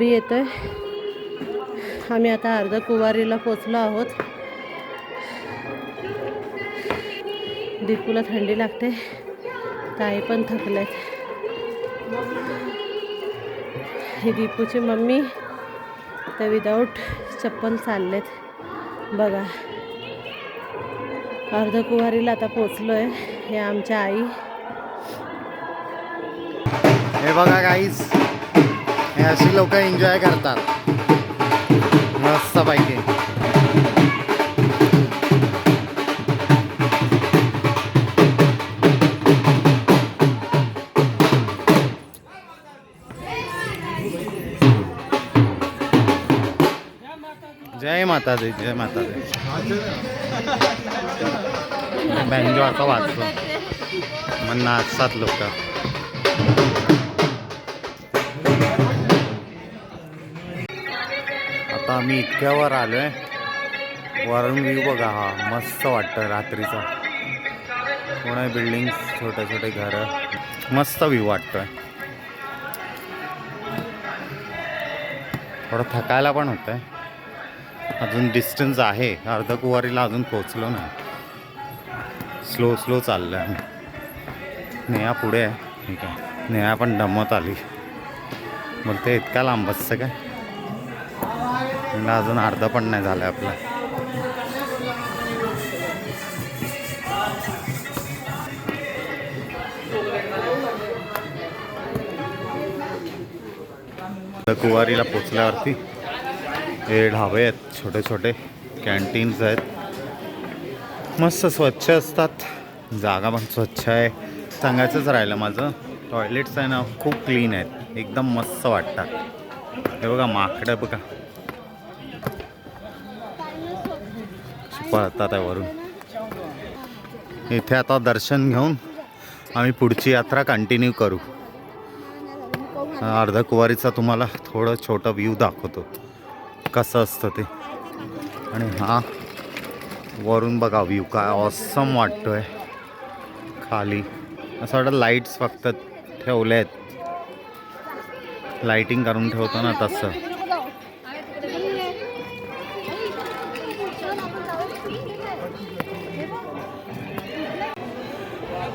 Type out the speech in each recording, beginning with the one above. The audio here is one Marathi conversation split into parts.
बी येतो आहे आम्ही आता अर्ध कुवारीला पोचलो आहोत. दीपूला थंडी लागते. ताई पण थकलेत ही दीपूची मम्मी तर विदाऊट चप्पल चाललेत. बघा. अर्ध कुवारीला आता पोचलो आहे हे आमच्या आई. हे बघा काहीच हे अशी लोक एन्जॉय करतात. मस्त पाहिजे जय माता दे जय माता दे बँजो आता वाजतो मग नाचतात लोक. आता आम्ही इतक्यावर आहे वरून व्ह्यू बघा हा मस्त वाटतं रात्रीचा. पुणे बिल्डिंग छोटे छोटे घरं. मस्त व्ह्यू वाटतोय. थोडं थकायला पण होतंय. अजून डिस्टन्स आहे. अर्धकुवारीला अजून पोचलो नाही. स्लो स्लो चाललं आहे नेहा पुढे आहे. ठीक आहे. नेहा पण दमत आली. बोलते इतका लांब असतं काय? म्हणलं अजून अर्धा पण नाही झालं आहे आपला कुवारीला पोचल्यावरती हे ढाबे आहेत छोटे छोटे कॅन्टीन्स आहेत. मस्त स्वच्छ असतात जागा पण स्वच्छ आहे. सांगायचंच राहिलं माझं टॉयलेट्स आहे ना खूप क्लीन आहेत. एकदम मस्त वाटतात. हे बघा माकडं बघा. पळतात आहे वरून इथे आता दर्शन घेऊन आम्ही पुढची यात्रा कंटिन्यू करू. अर्धकुवारीचा तुम्हाला थोडं छोटं व्ह्यू दाखवतो. कसं असतं ते. आणि हा वरून बघा व्ह्यू काय ऑसम वाटतोय. खाली असं वाटतं लाईट्स फक्त ठेवले आहेत लाईटिंग करून ठेवतो ना तसं.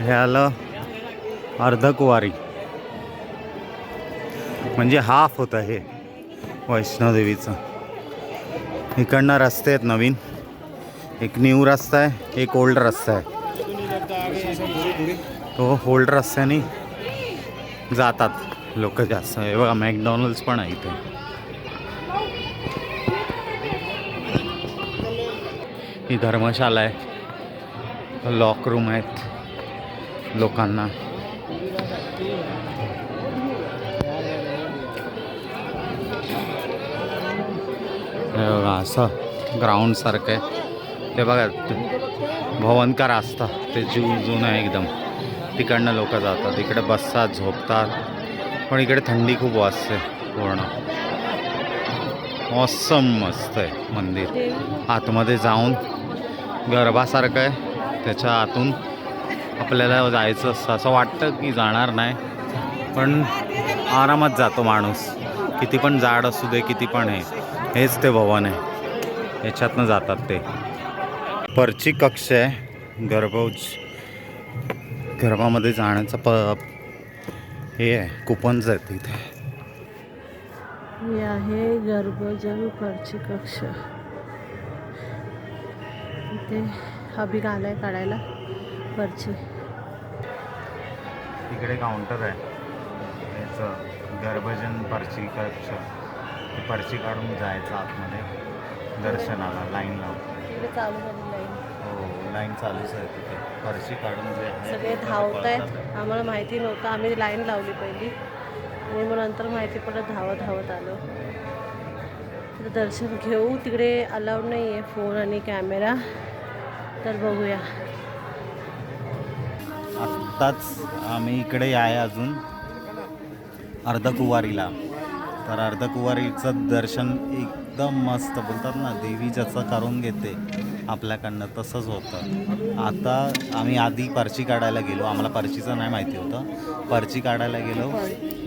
हे आलं अर्धकुवारी. म्हणजे हाफ होतं हे वैष्णोदेवीचं. इकडनं रस्ते आहेत नवीन. एक न्यू रस्ता आहे एक ओल्ड रस्ता आहे. हो, तो ओल्ड रस्त्याने जातात लोक जास्त. हे बघा मॅकडॉनल्ड्स पण आहे इथे. ही धर्मशाला आहे. लॉक रूम आहेत. लोकांना. असं ग्राउंडसारखं आहे. ते बघा भवनकार असतं ते जीव जुनं आहे एकदम. तिकडनं लोक जातात. इकडे बसतात झोपतात. पण इकडे थंडी खूप वाजते पूर्ण. ऑसम मस्त आहे मंदिर. आतमध्ये जाऊन गरबासारखं आहे. त्याच्या आतून आपल्याला जायचं असतं असं वाटतं की जाणार नाही. पण आरामात जातो माणूस. किती पण जाड असू दे किती पण आहे. हेच ते भवन आहे. याच्यातनं जातात ते. परची कक्ष आहे. गर्भोज. गर्भामध्ये जाण्याचं प हे आहे. कुपन्स आहेत तिथे हे आहे गर्भजन पर्ची कक्ष. इथे अभि आलाय काढायला. पर्ची. इकडे काउंटर आहे. याचं गर्भजन पर्ची कक्ष. पर्ची काढून जायचं आतमध्ये. दर्शनाला लाईन लावून. हो लाईन चालूच आहे तिथे. पर्ची काढून जे सगळे धावत आहेत आम्हाला माहिती नव्हतं. आम्ही लाईन लावली पहिली. आणि मग नंतर माहिती पडत धावत धावत आलो. तर दर्शन घेऊ. तिकडे अलाउड नाही आहे फोन आणि कॅमेरा तर बघूया. आत्ताच आम्ही इकडे आहे अजून अर्धकुवारीला. तर अर्धकुवारीचं दर्शन एकदम मस्त बोलतात ना देवी जसं करून घेते आपल्याकडनं तसंच होतं. आता आम्ही आधी पर्ची काढायला गेलो आम्हाला पर्चीचं नाही माहिती होतं. पर्ची काढायला गेलो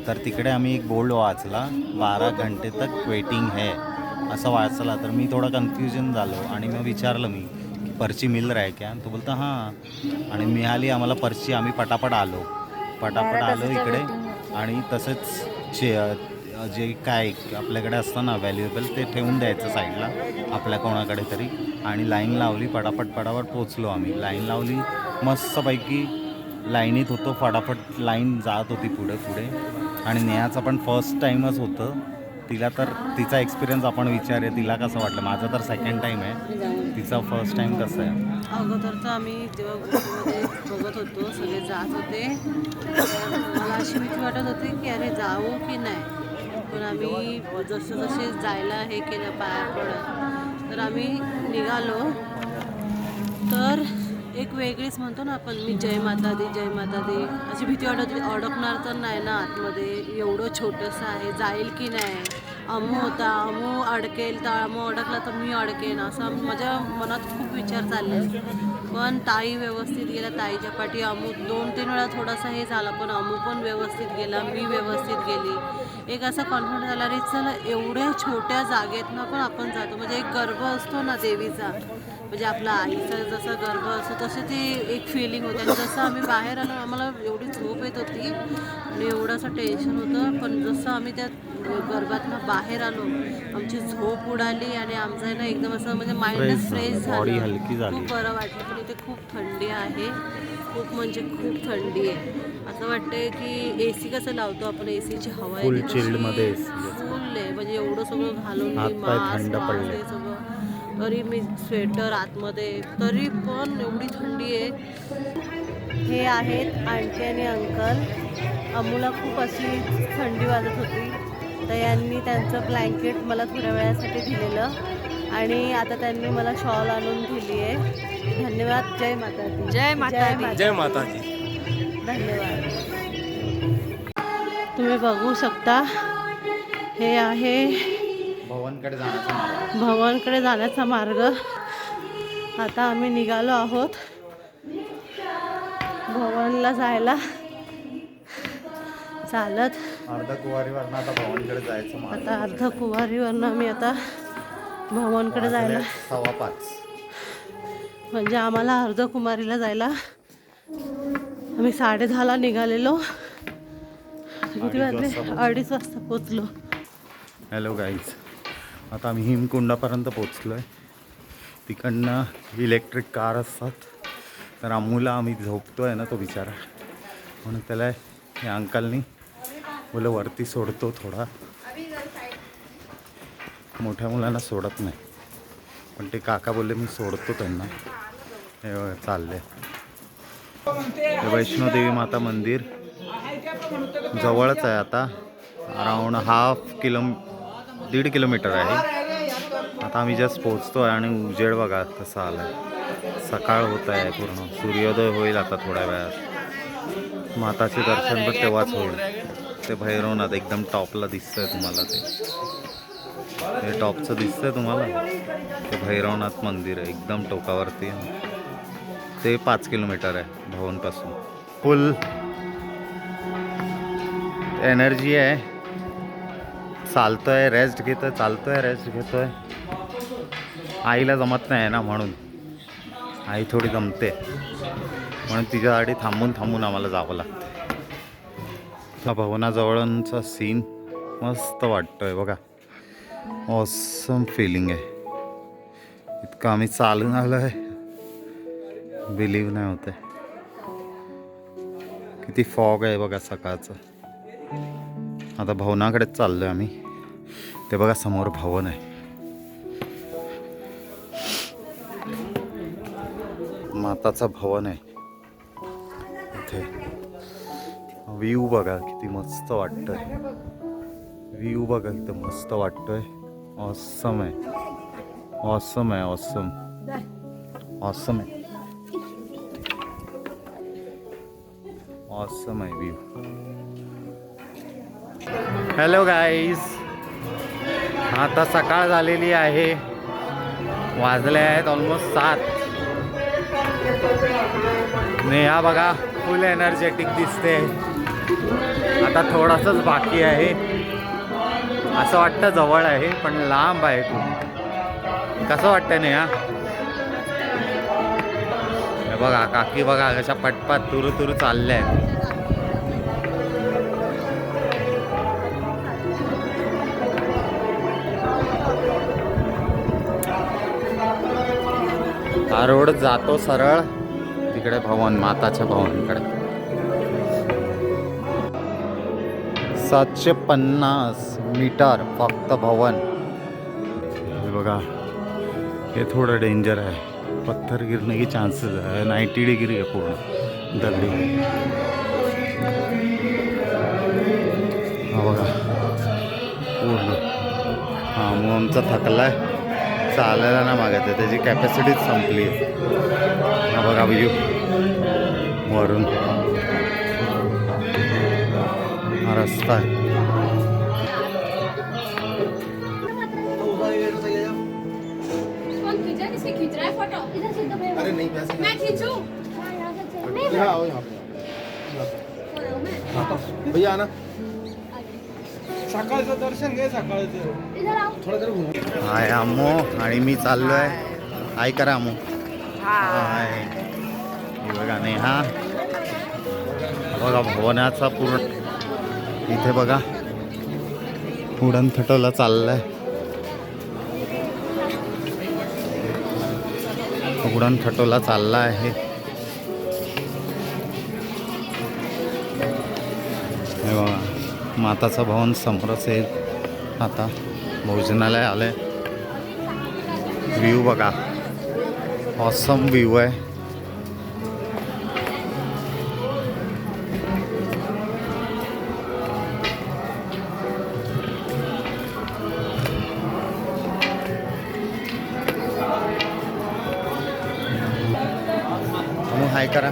तर तिकडे आम्ही एक बोर्ड वाचला बारा घंटे तक वेटिंग है असं वाचला तर मी थोडं कन्फ्युजन झालो आणि मग विचारलं मी पर्ची मिल रहा है क्या तो बोलता हां. आणि मिळाली आम्हाला पर्ची आम्ही पटापट आलो. पटापट आलो इकडे. आणि तसंच चे जे काय आपल्याकडे असतं ना व्हॅल्युएबल ते ठेवून द्यायचं साईडला आपल्या कोणाकडे तरी. आणि लाईन लावली पटापट पटापट पोचलो आम्ही. लाईन लावली मस्तपैकी लाईनीत होतो फटाफट लाईन जात होती पुढे पुढे आणि नेहाचं पण फर्स्ट टाईमच होतं. तिला तर तिचा एक्सपिरियन्स आपण विचारूया. तिला कसं वाटलं? माझं तर सेकंड टाईम आहे. तिचा फर्स्ट टाईम कसं आहे? अगोदर तर आम्ही जेव्हा गोष्टीमध्ये बघत होतो सगळे जात होते. मला अशी भीती वाटत होती की अरे जाऊ की नाही? पण आम्ही जसं जसे जायला हे केलं पाया पडत तर आम्ही निघालो. तर एक वेगळीच म्हणतो ना आपण मी जय माता दी जय माता दे अशी भीती वाटत अडकणार तर नाही ना आतमध्ये. एवढं छोटंसं आहे जाईल की नाही? अमू होता अमू अडकेल तर अमू अडकला तर मी अडकेन असं माझ्या मनात खूप विचार चालले. पण ताई व्यवस्थित गेला ताईच्या पाठी अमू दोन तीन वेळा थोडासा हे झाला पण अमू पण व्यवस्थित गेला मी व्यवस्थित गेली. एक असा कॉन्फिडन्स झाला रे चला एवढ्या छोट्या जागेतनं पण आपण जातो. म्हणजे एक गर्व असतो ना देवीचा. म्हणजे आपला आईचा जसा गर्भ असतो तसे ते एक फिलिंग होते. आणि जसं आम्ही बाहेर आलो आम्हाला एवढी झोप येत होती. आणि एवढं असं टेन्शन होतं. पण जसं आम्ही त्या गर्भातनं बाहेर आलो आमची झोप उडाली आणि आमचं आहे ना एकदम असं म्हणजे Fresh फ्रेश झालं. खूप बरं वाटलं. पण इथे खूप थंडी आहे. खूप म्हणजे खूप थंडी आहे. असं वाटतंय की ए सी कसं लावतो आपण? ए सीची हवा. फुल आहे. म्हणजे एवढं सगळं घालून तरी मी स्वेटर आतमध्ये तरी पण एवढी थंडी आहे. हे आहेत आंटी आणि अंकल. अमूला खूप अशी थंडी वाजत होती तर यांनी त्यांचं ब्लँकेट मला थोड्या वेळासाठी दिलेलं आणि आता त्यांनी मला शॉल आणून दिली आहे धन्यवाद. जय माता दी जय माता दी. जय माता दी धन्यवाद. तुम्ही बघू शकता हे आहे भवनकडे जाण्याचा. भवनकडे जाण्याचा मार्ग. आता आम्ही निघालो आहोत भवनला जायला. चालत. अर्धा कुवारीवरनं आता भवनकडे जायचं. आता अर्ध कुवारीवरनं आम्ही आता भवनकडे जायला. सव्वा पाच. म्हणजे आम्हाला अर्ध कुमारीला जायला. आम्ही साडे दहाला निघालेलो. किती वाजले. अडीच वाजता पोचलो हॅलो गाईज आता आम्ही हिमकुंडापर्यंत पोचलो आहे तिकडनं इलेक्ट्रिक कार असतात. तर अमूला आम्ही झोपतो आहे ना तो बिचारा. म्हणून त्याला या अंकलनी मुलं वरती सोडतो थोडा. मोठ्या मुलांना सोडत नाही. पण ते काका बोलले मी सोडतो त्यांना. हे चालले वैष्णोदेवी माता मंदिर जवळच आहे आता. अराऊंड हाफ किलो दीड किलोमीटर आहे. आता आम्ही जस्ट पोहोचतो आहे आणि उजेड बघा कसा आला आहे सकाळ होत आहे पूर्ण. सूर्योदय होईल आता थोड्या वेळात. माताचे दर्शन पण तेव्हाच होईल. ते भैरवनाथ एकदम टॉपला दिसतंय तुम्हाला ते. हे टॉपचं दिसतंय तुम्हाला? ते भैरवनाथ मंदिर आहे. एकदम टोकावरती ते पाच किलोमीटर आहे भवनपासून. फुल. एनर्जी आहे. चालतोय रेस्ट घेतोय चालतोय रेस्ट घेतोय. आईला जमत नाही ना म्हणून. आई थोडी जमते. म्हणून तिच्यासाठी थांबून थांबून आम्हाला जावं लागतं त्या भवनाजवळचा सीन मस्त वाटतोय बघा. ऑसम फिलिंग आहे. इतकं आम्ही चालून आलो आहे बिलीव नाही होत आहे किती फॉग आहे बघा सकाळचं. आता भवनाकडेच चाललो आहे आम्ही. ते बघा समोर भवन आहे. माताचं भवन आहे. इथे. व्ह्यू बघा किती मस्त वाटतंय. व्ह्यू बघा किती मस्त वाटतोय. ऑसम आहे. ऑसम आहे ऑसम ऑसम आहे. ऑसम आहे व्ह्यू. हॅलो गाईज आता सकाळ झालेली आहे. वाजले आहेत ऑलमोस्ट सात. नेहा बघा फुल एनर्जेटिक दिसते. आता थोडंसंच बाकी आहे. असं वाटतं जवळ आहे पण लांब आहे खूप. कसं वाटतं नेहा? बघा काकी बघा कशा पटपट तुरु तुरु चालल्या आहेत. रोड जातो सरळ. तिकडे भवन माताच्या भवनकडे. सातशे पन्नास मीटर फक्त भवन. हे बघा हे थोडं डेंजर आहे. पत्थर गिरणे की चान्सेस आहे. नाईन्टी डिग्री आहे पूर्ण. दगडी. हा बघा. पूर्ण. हा मग आमचा आहे चालायला ना मागत आहे. त्याची कॅपॅसिटीच संपली. आहे हा बघा व्ह्यू वरून. हा रस्ता आहे. कौन खींचा किसके खींच रहा है. फोटो इधर से दबे अरे नहीं पैसे मैं खींचूं नहीं. यहाँ आओ यहाँ पे भैया आना. सकाळचं दर्शन घे सकाळचं. इधर आओ थोडं जरा घुमा हाय अम्मो आणि मी चाललोय. हाय करा अम्मो. हाय. हे बघा नेहा बघा भवनाचा पूर्ण इथे बघा. उडण थटवला चाललाय. उडण थटवला चालला आहे माताचं भवन समोरच आहे. आता भोजनालय आले व्ह्यू बघा. ऑसम व्ह्यू आहे. मग हाय करा.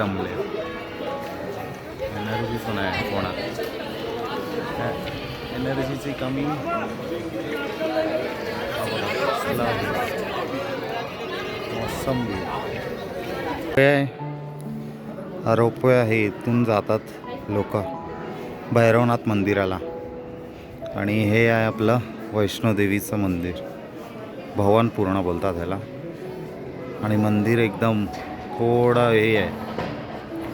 दमले एनर्जीच नाही कोणात. एनर्जीची कमी. मौसम हा रोपवे आहे इथून जातात लोक. भैरवनाथ मंदिराला. आणि हे आहे आपलं वैष्णोदेवीचं मंदिर. भवन पूर्ण बोलतात ह्याला. आणि मंदिर एकदम थोडं हे आहे.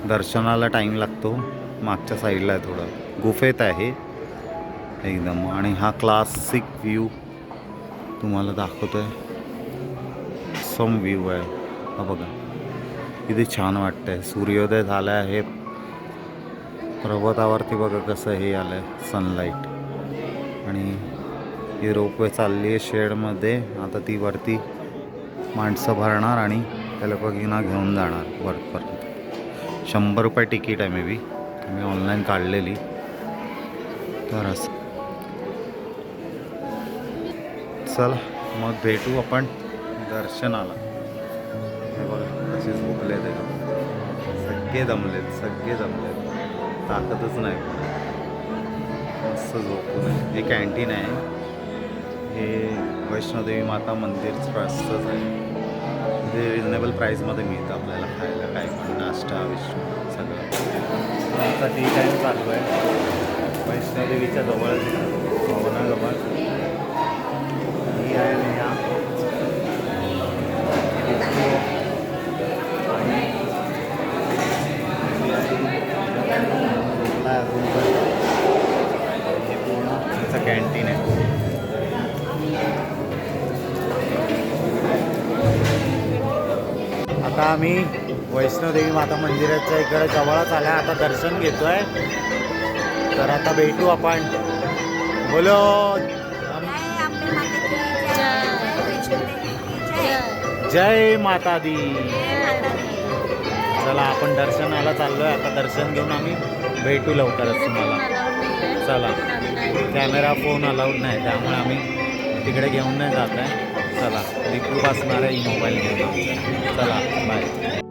दर्शनाला टाईम लागतो. मागच्या साईडला आहे थोडं. गुफेत आहे. एकदम. आणि हा क्लासिक व्ह्यू तुम्हाला दाखवतो आहे सम व्ह्यू आहे. हा बघा. किती छान वाटतं आहे सूर्योदय झाला आहे. पर्वतावरती बघा कसं हे आलं आहे सनलाईट आणि ही रोपवे चालली आहे शेडमध्ये आता ती वरती माणसं भरणार आणि त्या बघिना घेऊन जाणार. वरपर्यंत शंभर रुपये तिकीट आहे मे बी मी ऑनलाईन काढलेली. तर असं. चला मग भेटू आपण दर्शनाला. हे बघा तसेच झोपले ते सगळे जमलेत सगळे जमलेत. ताकदच नाही. मस्त झोपू नये हे कॅन्टीन आहे. हे वैष्णोदेवी माता मंदिर ट्रस्टच आहे. ते रिजनेबल प्राईसमध्ये मिळतं आपल्याला खायला काय पण नाश्ता विश्व सगळं. आता टी टाईम चालू आहे. वैष्णोदेवीच्या जवळ भवनाजवळ आम्ही वैष्णोदेवी माता मंदिराच्या इकडे जवळच आल्या. आता दर्शन घेतोय. तर आता भेटू आपण. बोलो. जय माता दी चला आपण दर्शनाला चाललोय. आता दर्शन घेऊन आम्ही भेटू लवकरच तुम्हाला. चला. कॅमेरा फोन अलाउड नाही त्यामुळे आम्ही तिकडे घेऊन नाही जात आहे. चला. दीपू असणार आहे मोबाईल घेऊन. चला बाय